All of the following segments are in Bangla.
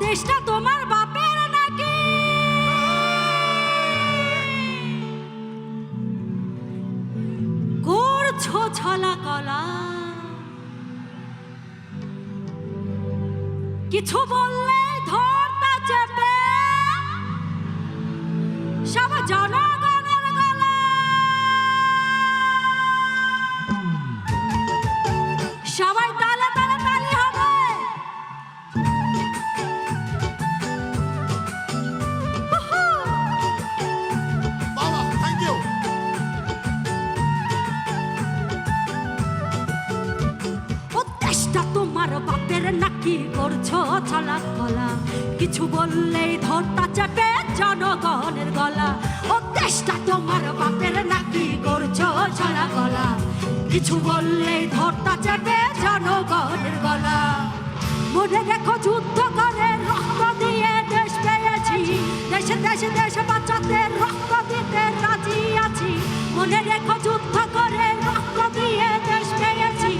দেশটা তোমার বাপের নাকি? করছ ছলা কলা। কিছু বললে ধরতা চেপে। সব জনগণের তোমার বাপের নাকি করছ ছলা কলা কিছু বললেই ধরতা চেপে জনগণের গলা। ও দেশটা তোমার বাপের নাকি করছ ছলা গলা কিছু বললেই ধরতা চেপে জনগণের গলা। মনে রেখো যুদ্ধ করে রক্ত দিয়ে দেশ পেয়েছি। দেশে দেশে দেশে বাঁচাতে রক্ত দিতে রাজি আছি। মনে রেখো যুদ্ধ করে রক্ত দিয়ে দেশ পেয়েছি।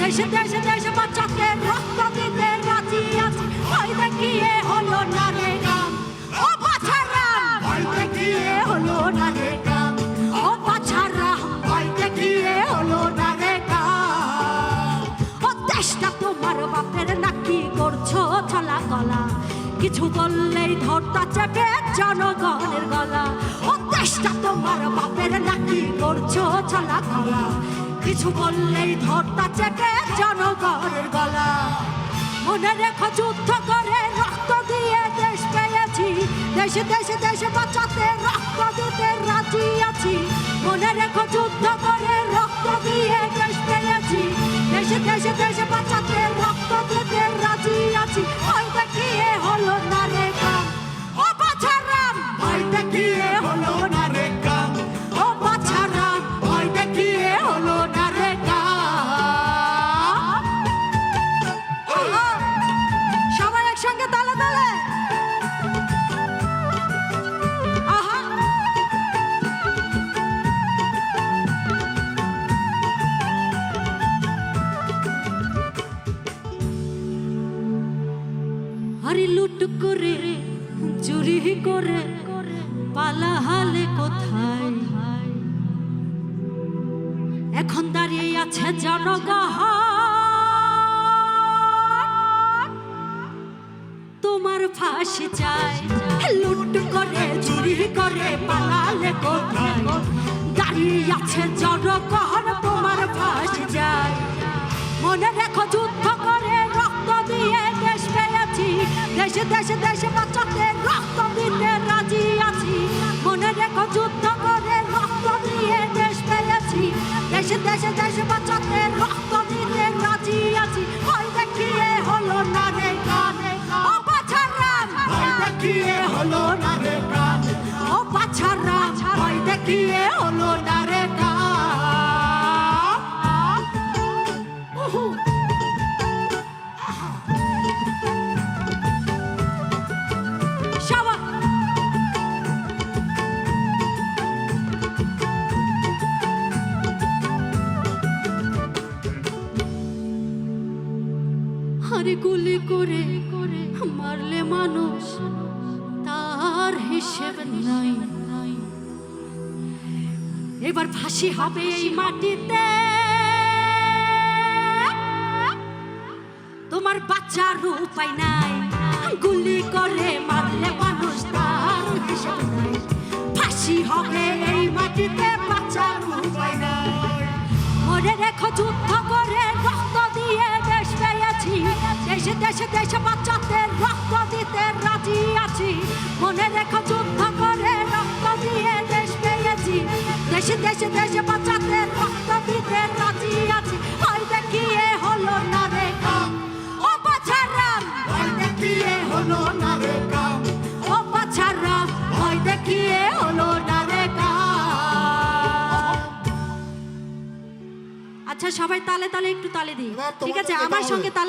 দেশে দেশে তোমার বাপের নাকি করছ ছলা গলা? কিছু বললেই ধরতা চেপে জনগণের গলা। ও দেশটা তোমার বাপের নাকি করছ ছলা গলা? কিছু বললেই ধরতা চেপে জনগণের গলা। মনে রেখো যুদ্ধ করে রক্ত দিয়ে দেশ পেয়েছি। দেশে দেশে দেশে বাঁচাতে রক্ত দিতে রাজি আছি। মনে রেখো যুদ্ধ করে আরে লুট করে, চুরি করে, পালা হালে কোথায়? এখন দাঁড়িয়ে আছে জনগণ। তোমার ফাঁসি চাই। লুট করে, চুরি করে পালালে কোথায়? দাঁড়িয়ে আছে জনগণ, তোমার ফাঁসি চাই। মনে রেখো দেশে দেশে দেশে বাঁচাতে রক্ত দিতে রাজি আছি। মনে রেখো যুদ্ধ করে রক্ত দিয়ে দেশ পেয়েছি। দেশে দেশে দেশে বাঁচাতে রক্ত আরে গুলি করে করে মারলে মানুষ তার হিসেব নাই। এবার ফাঁসি হবে এই মাটিতে। তোমার বাচ্চার উপায় নাই। গুলি করে মারলে মানুষ তার হিসেব নাই। ফাঁসি হবে এই মাটিতে বাচ্চার উপায় নাই। মনে রেখো যুদ্ধ করে দেশে দেশে বাচ্চাতে রক্ত দিতে রাজি আছি। মনে রেখো যুদ্ধ করে রক্ত দিয়ে দেশ পেয়েছি। দেশে দেশে দেশে বাচ্চাতে রক্ত দিতে রাজি আছি। ওই দেখিয়ে হলো না রে কাম। ও বাছারাম ওই দেখিয়ে হলো না রে কাম। ও বাছারাম ওই দেখিয়ে হলো না রে কাম। আচ্ছা সবাই তালে তালে একটু তালে দিই। ঠিক আছে? আমার সঙ্গে। তালে